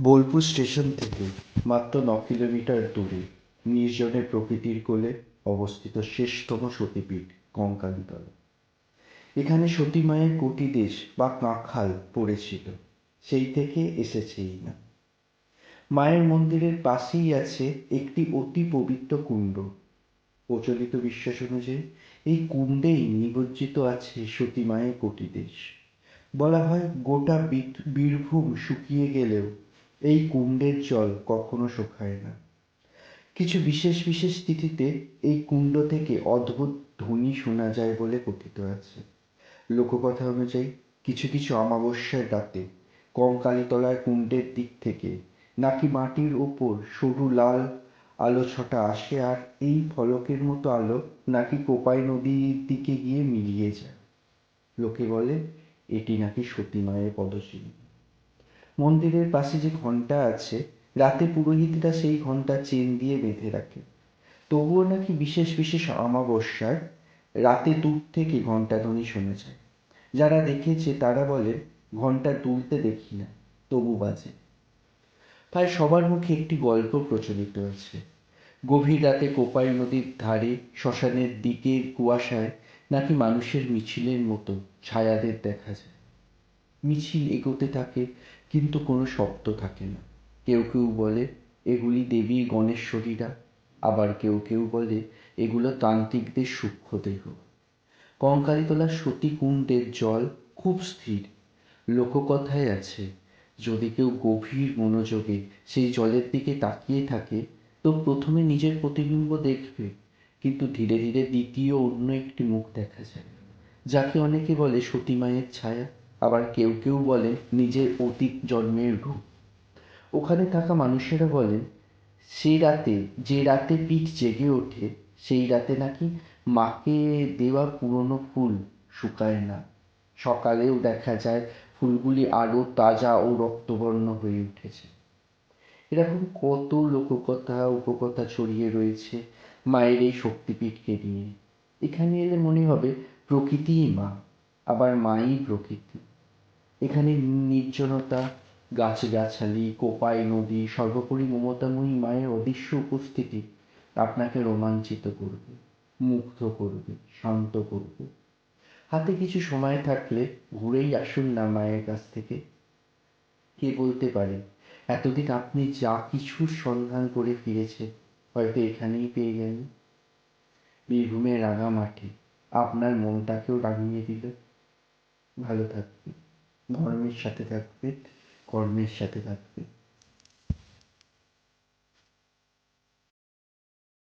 Bolpur station থেকে মাত্র ন কিলোমিটার দূরে নির্জনে প্রকৃতির কোলে অবস্থিত শেষতম সতীপীঠ কঙ্কালীতলা এখানে সতী মায়ের কোটি দেশ বা কাঁখাল পড়েছিল, সেই থেকে এসেছেই না মায়ের মন্দিরের পাশেই আছে একটি অতি পবিত্র কুণ্ড। প্রচলিত বিশ্বাস অনুযায়ী এই কুণ্ডেই নিমজ্জিত আছে সতী মায়ের কোটি দেশ। বলা হয় গোটা বীর- বীরভূম শুকিয়ে গেলেও এই কুণ্ডের জল কখনো শুকায় না। কিছু বিশেষ বিশেষ তিথিতে এই কুণ্ড থেকে অদ্ভুত ধ্বনি শোনা যায় বলে কথিত আছে। লোককথা অনুযায়ী, কিছু কিছু অমাবস্যার রাতে কঙ্কালীতলার কুণ্ডের দিক থেকে নাকি মাটির ওপর সরু লাল আলো ছটা আসে আর এই ফলকের মতো আলো নাকি কোপাই নদীর দিকে গিয়ে মিলিয়ে যায়। লোকে বলে, এটি নাকি সতী মায়ের পদচিহ্ন। মন্দিরের পাশে যে ঘণ্টা আছে, রাতে পুরোহিতরা সেই ঘণ্টা চেন দিয়ে বেঁধে রাখে। তবুও নাকি বিশেষ বিশেষ অমাবস্যার রাতে দূর থেকে ঘণ্টা ধ্বনি শোনা যায়। যারা দেখেছে তারা বলে ঘণ্টা তুলতে দেখি না, তবু বাজে। প্রায় সবার মুখে একটি গল্প প্রচলিত আছে। গভীর রাতে কোপাই নদীর ধারে, শ্মশানের দিকের কুয়াশায় নাকি মানুষের মিছিলের মতো ছায়াদের দেখা যায়। মিছিল এগোতে থাকে, কিন্তু কোনো শব্দ থাকে না। কেউ কেউ বলে, এগুলি দেবী গণেশ্বরীরা। আবার কেউ কেউ বলে, এগুলো তান্ত্রিকদের সূক্ষ্ম দেহ। কঙ্কালীতলার সতী কুণ্ডের জল খুব স্থির। লোককথায় আছে, যদি কেউ গভীর মনোযোগে সেই জলের দিকে তাকিয়ে থাকে, তো প্রথমে নিজের প্রতিবিম্ব দেখবে। কিন্তু ধীরে ধীরে দ্বিতীয় অন্য একটি মুখ দেখা যায়, যাকে অনেকে বলে সতী মায়ের ছায়া। আবার কেউ কেউ বলেন নিজের অতীত জন্মের রূপ। ওখানে থাকা মানুষেরা বলেন, সেই রাতে, যে রাতে পিঠ জেগে ওঠে, সেই রাতে নাকি মাকে দেওয়া পুরনো ফুল শুকায় না। সকালেও দেখা যায় ফুলগুলি আরও তাজা ও রক্তবর্ণ হয়ে উঠেছে। এরকম কত লোককথা, উপকথা ছড়িয়ে রয়েছে মায়ের এই শক্তিপীঠকে নিয়ে। এখানে এলে মনে হবে প্রকৃতিই মা, আবার মাই প্রকৃতি। এখানে নির্জনতা, গাছগাছালি, কোপাই নদী, সর্বোপরি মমতাময়ী মায়ের অদৃশ্য উপস্থিতি আপনাকে রোমাঞ্চিত করবে, মুগ্ধ করবে, শান্ত করবে। হাতে কিছু সময় থাকলে ঘুরেই আসুন না মায়ের কাছ থেকে। কে বলতে পারে, এতদিন আপনি যা কিছু সন্ধান করে ফিরেছেন হয়তো এখানেই পেয়ে গেলেন। বীরভূমের রাঙামাটি, আপনার মনটাকেও রাঙিয়ে দিল। ভালো থাকবে ধর্মের সাথে থাকবে কর্মের সাথে থাকবে।